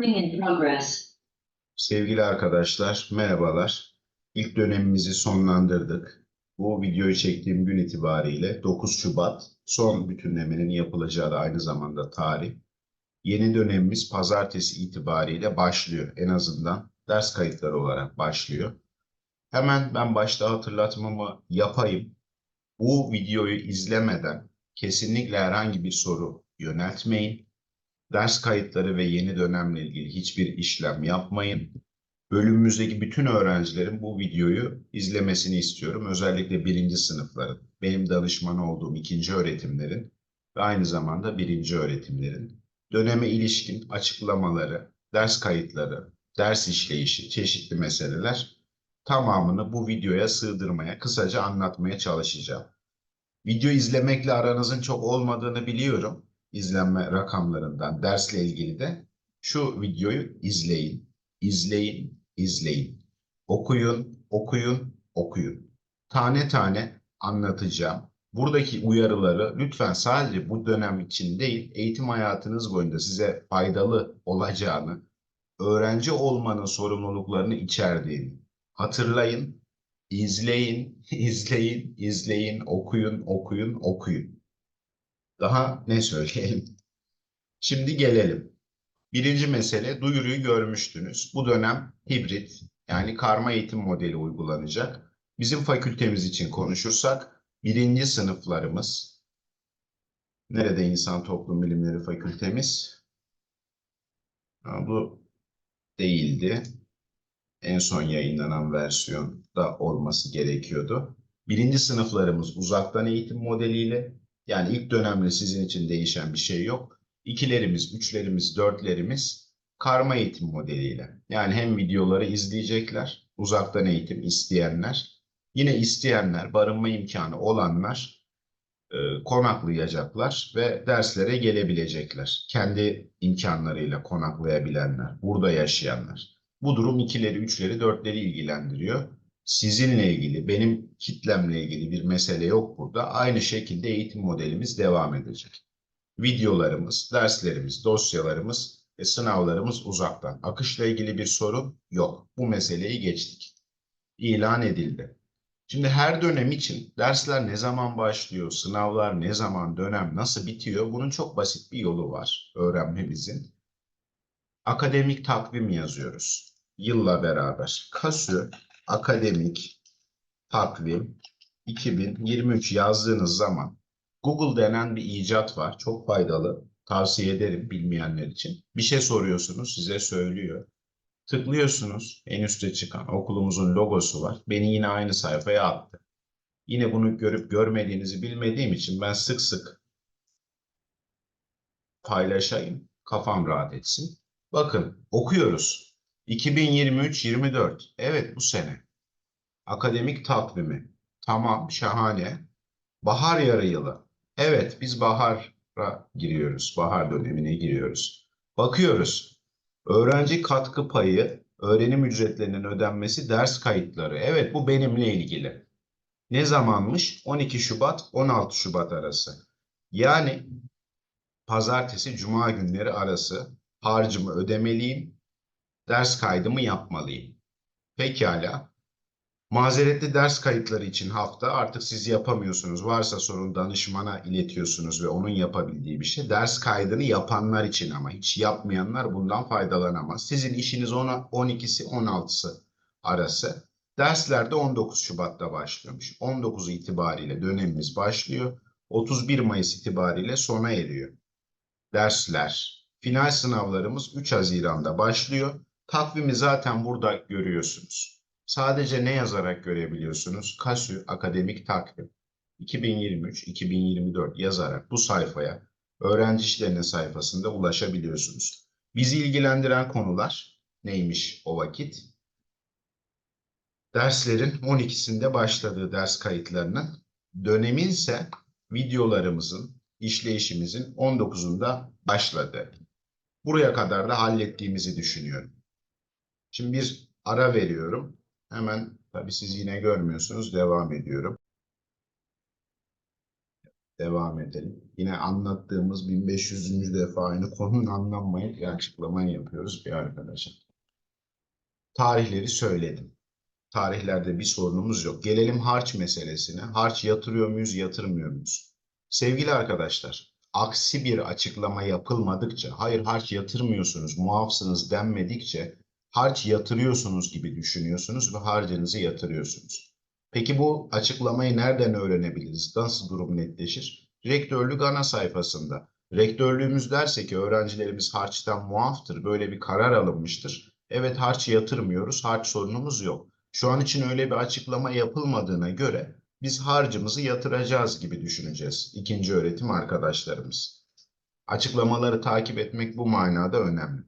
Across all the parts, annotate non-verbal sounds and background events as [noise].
Recording. Sevgili arkadaşlar, merhabalar. İlk dönemimizi sonlandırdık. Bu videoyu çektiğim gün itibariyle 9 Şubat son bütünlemenin yapılacağı da aynı zamanda tarih. Yeni dönemimiz pazartesi itibariyle başlıyor. En azından ders kayıtları olarak başlıyor. Hemen ben başta hatırlatmamı yapayım. Bu videoyu izlemeden kesinlikle herhangi bir soru yöneltmeyin. Ders kayıtları ve yeni dönemle ilgili hiçbir işlem yapmayın. Bölümümüzdeki bütün öğrencilerin bu videoyu izlemesini istiyorum. Özellikle birinci sınıfların, benim danışman olduğum ikinci öğretimlerin ve aynı zamanda birinci öğretimlerin döneme ilişkin açıklamaları, ders kayıtları, ders işleyişi, çeşitli meseleler tamamını bu videoya sığdırmaya, kısaca anlatmaya çalışacağım. Video izlemekle aranızın çok olmadığını biliyorum. İzlenme rakamlarından, dersle ilgili de şu videoyu izleyin, izleyin, izleyin. Okuyun, okuyun, okuyun. Tane tane anlatacağım. Buradaki uyarıları lütfen sadece bu dönem için değil, eğitim hayatınız boyunca size faydalı olacağını, öğrenci olmanın sorumluluklarını içerdiğini hatırlayın, izleyin, [laughs] izleyin, izleyin, okuyun, okuyun, okuyun. Daha ne söyleyelim? Şimdi gelelim. Birinci mesele duyuruyu görmüştünüz. Bu dönem hibrit yani karma eğitim modeli uygulanacak. Bizim fakültemiz için konuşursak birinci sınıflarımız nerede insan toplum bilimleri fakültemiz? Ha, bu değildi. En son yayınlanan versiyonda olması gerekiyordu. Birinci sınıflarımız uzaktan eğitim modeliyle yani ilk dönemle sizin için değişen bir şey yok. İkilerimiz, üçlerimiz, dörtlerimiz karma eğitim modeliyle. Yani hem videoları izleyecekler, uzaktan eğitim isteyenler, yine isteyenler, barınma imkanı olanlar e, konaklayacaklar ve derslere gelebilecekler. Kendi imkanlarıyla konaklayabilenler, burada yaşayanlar. Bu durum ikileri, üçleri, dörtleri ilgilendiriyor sizinle ilgili, benim kitlemle ilgili bir mesele yok burada. Aynı şekilde eğitim modelimiz devam edecek. Videolarımız, derslerimiz, dosyalarımız ve sınavlarımız uzaktan. Akışla ilgili bir sorun yok. Bu meseleyi geçtik. İlan edildi. Şimdi her dönem için dersler ne zaman başlıyor, sınavlar ne zaman, dönem nasıl bitiyor? Bunun çok basit bir yolu var öğrenmemizin. Akademik takvim yazıyoruz. Yılla beraber. Kasıyor akademik takvim 2023 yazdığınız zaman Google denen bir icat var. Çok faydalı. Tavsiye ederim bilmeyenler için. Bir şey soruyorsunuz size söylüyor. Tıklıyorsunuz en üstte çıkan okulumuzun logosu var. Beni yine aynı sayfaya attı. Yine bunu görüp görmediğinizi bilmediğim için ben sık sık paylaşayım. Kafam rahat etsin. Bakın okuyoruz. 2023-24. Evet bu sene. Akademik takvimi. Tamam şahane. Bahar yarı yılı. Evet biz bahara giriyoruz. Bahar dönemine giriyoruz. Bakıyoruz. Öğrenci katkı payı, öğrenim ücretlerinin ödenmesi, ders kayıtları. Evet bu benimle ilgili. Ne zamanmış? 12 Şubat 16 Şubat arası. Yani pazartesi cuma günleri arası harcımı ödemeliyim ders kaydımı yapmalıyım. Pekala. Mazeretli ders kayıtları için hafta artık siz yapamıyorsunuz. Varsa sorun danışmana iletiyorsunuz ve onun yapabildiği bir şey. Ders kaydını yapanlar için ama hiç yapmayanlar bundan faydalanamaz. Sizin işiniz 12'si 16'sı arası. Derslerde 19 Şubat'ta başlıyormuş. 19 itibariyle dönemimiz başlıyor. 31 Mayıs itibariyle sona eriyor. Dersler, final sınavlarımız 3 Haziran'da başlıyor. Takvimi zaten burada görüyorsunuz. Sadece ne yazarak görebiliyorsunuz? KASÜ Akademik Takvim 2023-2024 yazarak bu sayfaya öğrenci sayfasında ulaşabiliyorsunuz. Bizi ilgilendiren konular neymiş o vakit? Derslerin 12'sinde başladığı ders kayıtlarının dönemin ise videolarımızın, işleyişimizin 19'unda başladığı. Buraya kadar da hallettiğimizi düşünüyorum. Şimdi bir ara veriyorum. Hemen tabii siz yine görmüyorsunuz. Devam ediyorum. Devam edelim. Yine anlattığımız 1500. defa aynı konunun anlanmayıp bir açıklamayı yapıyoruz bir arkadaşa. Tarihleri söyledim. Tarihlerde bir sorunumuz yok. Gelelim harç meselesine. Harç yatırıyor muyuz, yatırmıyor muyuz? Sevgili arkadaşlar, aksi bir açıklama yapılmadıkça, hayır harç yatırmıyorsunuz, muafsınız denmedikçe harç yatırıyorsunuz gibi düşünüyorsunuz ve harcınızı yatırıyorsunuz. Peki bu açıklamayı nereden öğrenebiliriz? Nasıl durum netleşir? Rektörlük ana sayfasında. Rektörlüğümüz derse ki öğrencilerimiz harçtan muaftır, böyle bir karar alınmıştır. Evet harç yatırmıyoruz, harç sorunumuz yok. Şu an için öyle bir açıklama yapılmadığına göre biz harcımızı yatıracağız gibi düşüneceğiz ikinci öğretim arkadaşlarımız. Açıklamaları takip etmek bu manada önemli.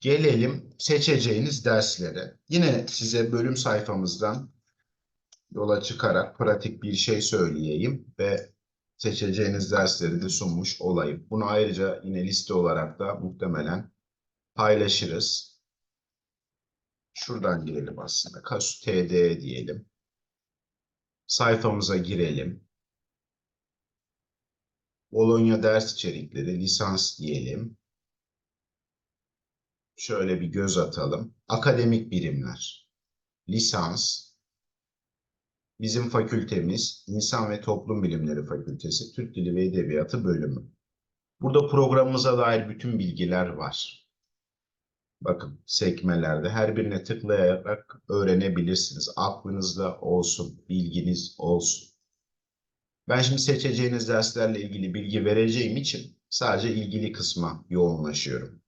Gelelim seçeceğiniz derslere. Yine size bölüm sayfamızdan yola çıkarak pratik bir şey söyleyeyim ve seçeceğiniz dersleri de sunmuş olayım. Bunu ayrıca yine liste olarak da muhtemelen paylaşırız. Şuradan girelim aslında. Kasu TD diyelim. Sayfamıza girelim. Bologna ders içerikleri, lisans diyelim. Şöyle bir göz atalım. Akademik birimler. Lisans. Bizim fakültemiz İnsan ve Toplum Bilimleri Fakültesi Türk Dili ve Edebiyatı bölümü. Burada programımıza dair bütün bilgiler var. Bakın sekmelerde her birine tıklayarak öğrenebilirsiniz. Aklınızda olsun, bilginiz olsun. Ben şimdi seçeceğiniz derslerle ilgili bilgi vereceğim için sadece ilgili kısma yoğunlaşıyorum.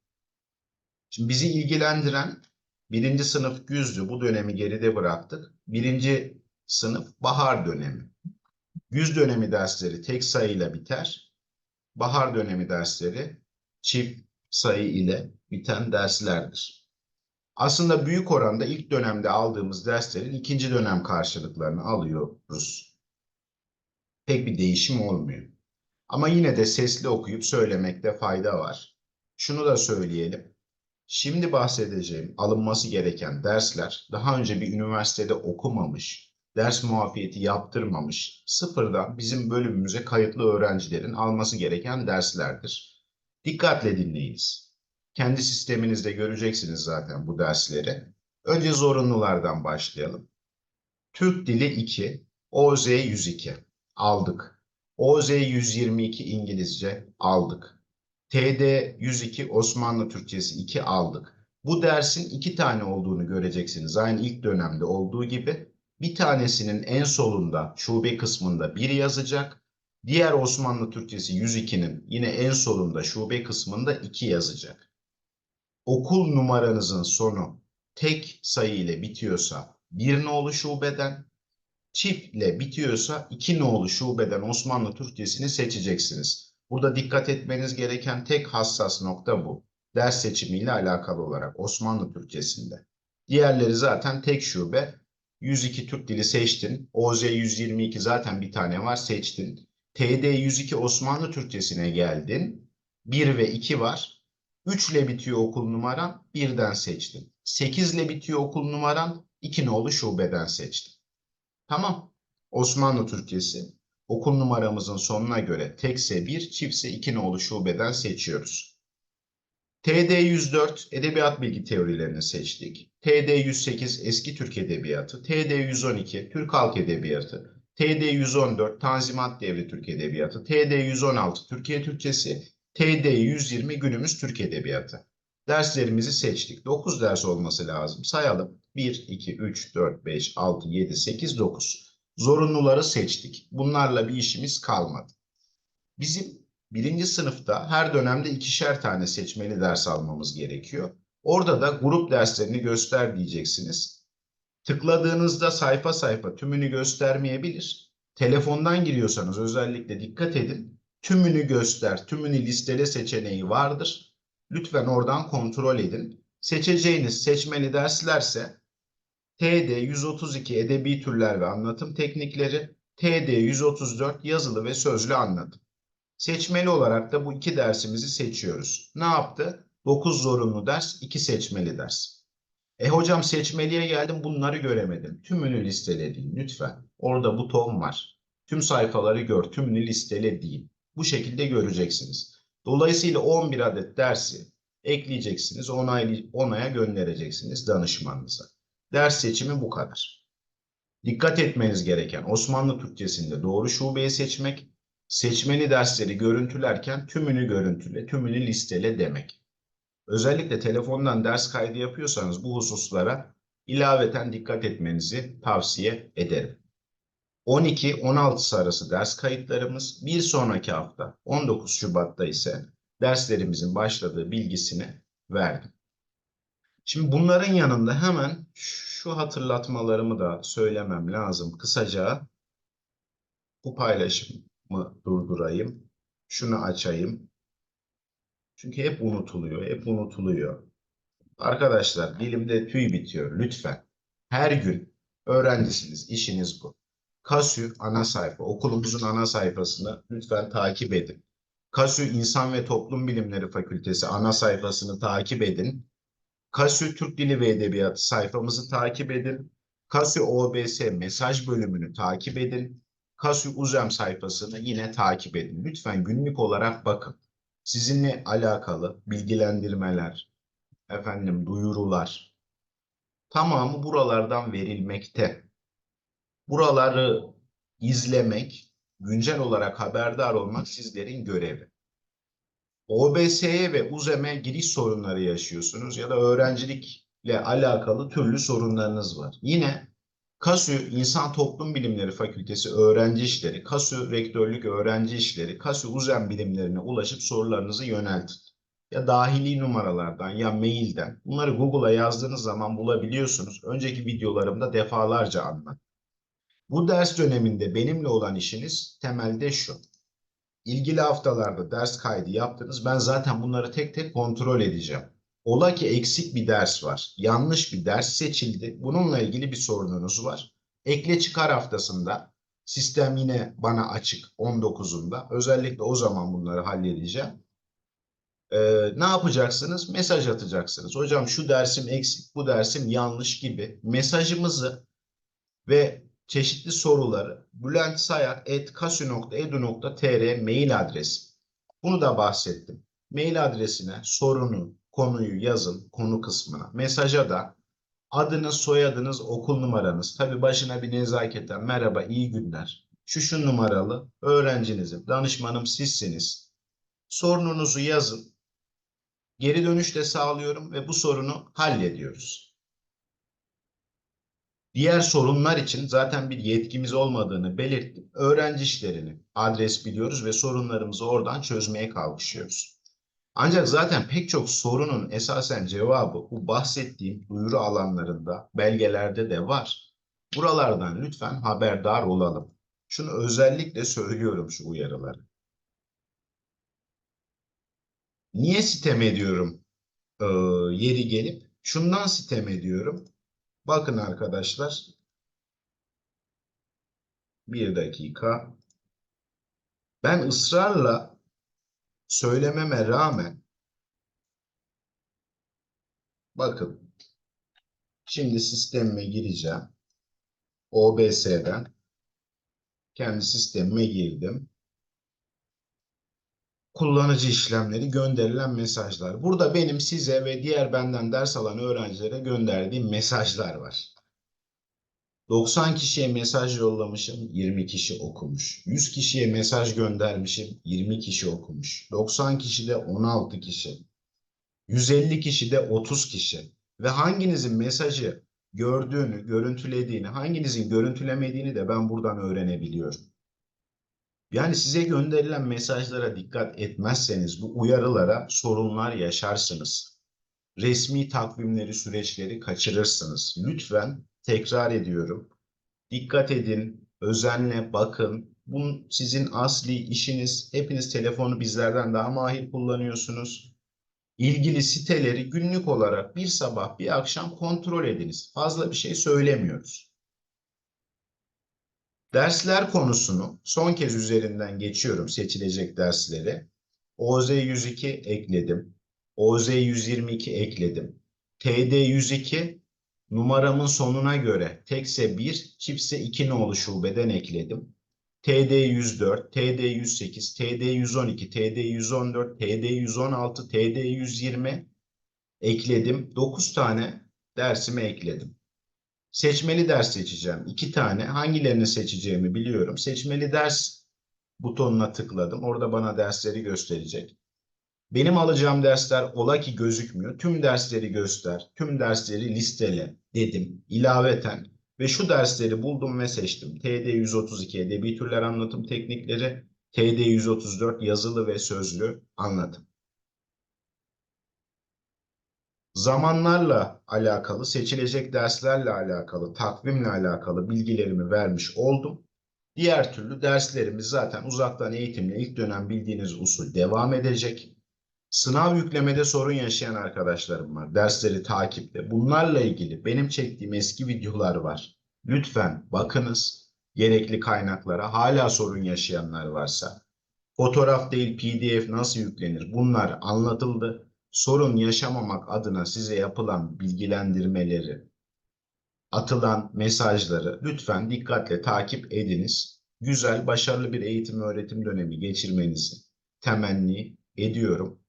Şimdi bizi ilgilendiren birinci sınıf güzdü. Bu dönemi geride bıraktık. Birinci sınıf bahar dönemi. Güz dönemi dersleri tek sayıyla biter. Bahar dönemi dersleri çift sayı ile biten derslerdir. Aslında büyük oranda ilk dönemde aldığımız derslerin ikinci dönem karşılıklarını alıyoruz. Pek bir değişim olmuyor. Ama yine de sesli okuyup söylemekte fayda var. Şunu da söyleyelim. Şimdi bahsedeceğim alınması gereken dersler daha önce bir üniversitede okumamış, ders muafiyeti yaptırmamış, sıfırdan bizim bölümümüze kayıtlı öğrencilerin alması gereken derslerdir. Dikkatle dinleyiniz. Kendi sisteminizde göreceksiniz zaten bu dersleri. Önce zorunlulardan başlayalım. Türk Dili 2, OZ 102 aldık. OZ 122 İngilizce aldık. TD 102 Osmanlı Türkçesi 2 aldık. Bu dersin iki tane olduğunu göreceksiniz. Aynı ilk dönemde olduğu gibi. Bir tanesinin en solunda şube kısmında 1 yazacak. Diğer Osmanlı Türkçesi 102'nin yine en solunda şube kısmında 2 yazacak. Okul numaranızın sonu tek sayı ile bitiyorsa bir nolu şubeden, çiftle bitiyorsa iki nolu şubeden Osmanlı Türkçesini seçeceksiniz. Burada dikkat etmeniz gereken tek hassas nokta bu. Ders seçimiyle alakalı olarak Osmanlı Türkçesinde. Diğerleri zaten tek şube. 102 Türk dili seçtin. OZ 122 zaten bir tane var seçtin. TD 102 Osmanlı Türkçesine geldin. 1 ve 2 var. 3 ile bitiyor okul numaran. 1'den seçtin. 8 ile bitiyor okul numaran. 2 nolu şubeden seçtin. Tamam. Osmanlı Türkçesi okul numaramızın sonuna göre tekse 1, çiftse 2 nolu şubeden seçiyoruz. TD 104 Edebiyat Bilgi Teorilerini seçtik. TD 108 Eski Türk Edebiyatı, TD 112 Türk Halk Edebiyatı, TD 114 Tanzimat Devri Türk Edebiyatı, TD 116 Türkiye Türkçesi, TD 120 Günümüz Türk Edebiyatı. Derslerimizi seçtik. 9 ders olması lazım. Sayalım. 1, 2, 3, 4, 5, 6, 7, 8, 9. Zorunluları seçtik. Bunlarla bir işimiz kalmadı. Bizim birinci sınıfta her dönemde ikişer tane seçmeli ders almamız gerekiyor. Orada da grup derslerini göster diyeceksiniz. Tıkladığınızda sayfa sayfa tümünü göstermeyebilir. Telefondan giriyorsanız özellikle dikkat edin. Tümünü göster, tümünü listele seçeneği vardır. Lütfen oradan kontrol edin. Seçeceğiniz seçmeli derslerse TD 132 Edebi Türler ve Anlatım Teknikleri, TD 134 Yazılı ve Sözlü Anlatım. Seçmeli olarak da bu iki dersimizi seçiyoruz. Ne yaptı? 9 zorunlu ders, 2 seçmeli ders. E hocam seçmeliye geldim bunları göremedim. Tümünü listeledim lütfen. Orada buton var. Tüm sayfaları gör, tümünü listele değil. Bu şekilde göreceksiniz. Dolayısıyla 11 adet dersi ekleyeceksiniz, onaylı, onaya göndereceksiniz danışmanınıza. Ders seçimi bu kadar. Dikkat etmeniz gereken Osmanlı Türkçesinde doğru şubeyi seçmek, seçmeli dersleri görüntülerken tümünü görüntüle, tümünü listele demek. Özellikle telefondan ders kaydı yapıyorsanız bu hususlara ilaveten dikkat etmenizi tavsiye ederim. 12-16 arası ders kayıtlarımız bir sonraki hafta 19 Şubat'ta ise derslerimizin başladığı bilgisini verdim. Şimdi bunların yanında hemen şu hatırlatmalarımı da söylemem lazım. Kısaca bu paylaşımı durdurayım. Şunu açayım. Çünkü hep unutuluyor, hep unutuluyor. Arkadaşlar dilimde tüy bitiyor lütfen. Her gün öğrencisiniz, işiniz bu. KASÜ ana sayfa, okulumuzun ana sayfasını lütfen takip edin. KASÜ İnsan ve Toplum Bilimleri Fakültesi ana sayfasını takip edin. KASÜ Türk Dili ve Edebiyatı sayfamızı takip edin. KASÜ OBS mesaj bölümünü takip edin. KASÜ UZEM sayfasını yine takip edin. Lütfen günlük olarak bakın. Sizinle alakalı bilgilendirmeler, efendim duyurular tamamı buralardan verilmekte. Buraları izlemek, güncel olarak haberdar olmak sizlerin görevi. OBS'ye ve UZEM'e giriş sorunları yaşıyorsunuz ya da öğrencilikle alakalı türlü sorunlarınız var. Yine KASÜ İnsan Toplum Bilimleri Fakültesi Öğrenci İşleri, KASÜ Rektörlük Öğrenci İşleri, KASÜ UZEM bilimlerine ulaşıp sorularınızı yöneltin. Ya dahili numaralardan ya mailden. Bunları Google'a yazdığınız zaman bulabiliyorsunuz. Önceki videolarımda defalarca anlattım. Bu ders döneminde benimle olan işiniz temelde şu. İlgili haftalarda ders kaydı yaptınız. Ben zaten bunları tek tek kontrol edeceğim. Ola ki eksik bir ders var. Yanlış bir ders seçildi. Bununla ilgili bir sorununuz var. Ekle çıkar haftasında sistem yine bana açık 19'unda. Özellikle o zaman bunları halledeceğim. Ee, ne yapacaksınız? Mesaj atacaksınız. Hocam şu dersim eksik, bu dersim yanlış gibi mesajımızı ve çeşitli soruları bülentsayak.kasu.edu.tr mail adresi. Bunu da bahsettim. Mail adresine sorunu, konuyu yazın konu kısmına. Mesaja da adınız, soyadınız, okul numaranız. Tabi başına bir nezaketen merhaba, iyi günler. Şu şu numaralı öğrencinizim, danışmanım sizsiniz. Sorununuzu yazın. Geri dönüş de sağlıyorum ve bu sorunu hallediyoruz. Diğer sorunlar için zaten bir yetkimiz olmadığını belirttim. Öğrenci işlerini adres biliyoruz ve sorunlarımızı oradan çözmeye kalkışıyoruz. Ancak zaten pek çok sorunun esasen cevabı bu bahsettiğim duyuru alanlarında, belgelerde de var. Buralardan lütfen haberdar olalım. Şunu özellikle söylüyorum şu uyarıları. Niye sitem ediyorum ee, yeri gelip? Şundan sitem ediyorum. Bakın arkadaşlar. Bir dakika. Ben ısrarla söylememe rağmen bakın şimdi sistemime gireceğim. OBS'den kendi sistemime girdim. Kullanıcı işlemleri gönderilen mesajlar. Burada benim size ve diğer benden ders alan öğrencilere gönderdiğim mesajlar var. 90 kişiye mesaj yollamışım, 20 kişi okumuş. 100 kişiye mesaj göndermişim, 20 kişi okumuş. 90 kişi de 16 kişi. 150 kişi de 30 kişi. Ve hanginizin mesajı gördüğünü, görüntülediğini, hanginizin görüntülemediğini de ben buradan öğrenebiliyorum. Yani size gönderilen mesajlara dikkat etmezseniz bu uyarılara sorunlar yaşarsınız. Resmi takvimleri, süreçleri kaçırırsınız. Lütfen tekrar ediyorum. Dikkat edin, özenle bakın. Bu sizin asli işiniz. Hepiniz telefonu bizlerden daha mahir kullanıyorsunuz. İlgili siteleri günlük olarak bir sabah bir akşam kontrol ediniz. Fazla bir şey söylemiyoruz. Dersler konusunu son kez üzerinden geçiyorum seçilecek dersleri. OZ 102 ekledim. OZ 122 ekledim. TD 102 numaramın sonuna göre tekse 1, çiftse 2 nolu şubeden ekledim. TD 104, TD 108, TD 112, TD 114, TD 116, TD 120 ekledim. 9 tane dersime ekledim. Seçmeli ders seçeceğim. 2 tane. Hangilerini seçeceğimi biliyorum. Seçmeli ders butonuna tıkladım. Orada bana dersleri gösterecek. Benim alacağım dersler ola ki gözükmüyor. Tüm dersleri göster, tüm dersleri listele dedim ilaveten ve şu dersleri buldum ve seçtim. TD 132 Edebi Türler Anlatım Teknikleri, TD 134 Yazılı ve Sözlü Anlatım. Zamanlarla alakalı, seçilecek derslerle alakalı, takvimle alakalı bilgilerimi vermiş oldum. Diğer türlü derslerimiz zaten uzaktan eğitimle ilk dönem bildiğiniz usul devam edecek. Sınav yüklemede sorun yaşayan arkadaşlarım var. Dersleri takipte. Bunlarla ilgili benim çektiğim eski videolar var. Lütfen bakınız gerekli kaynaklara. Hala sorun yaşayanlar varsa. Fotoğraf değil PDF nasıl yüklenir? Bunlar anlatıldı. Sorun yaşamamak adına size yapılan bilgilendirmeleri, atılan mesajları lütfen dikkatle takip ediniz. Güzel, başarılı bir eğitim öğretim dönemi geçirmenizi temenni ediyorum.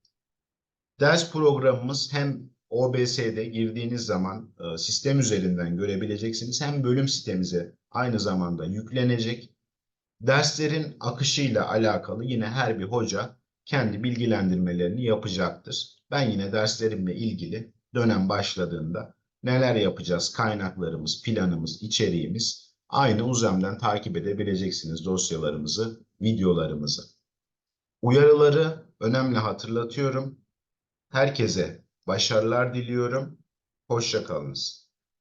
Ders programımız hem OBS'de girdiğiniz zaman e, sistem üzerinden görebileceksiniz hem bölüm sitemize aynı zamanda yüklenecek. Derslerin akışıyla alakalı yine her bir hoca kendi bilgilendirmelerini yapacaktır. Ben yine derslerimle ilgili dönem başladığında neler yapacağız, kaynaklarımız, planımız, içeriğimiz aynı uzamdan takip edebileceksiniz dosyalarımızı, videolarımızı. Uyarıları önemli hatırlatıyorum. Herkese başarılar diliyorum. Hoşça kalınız.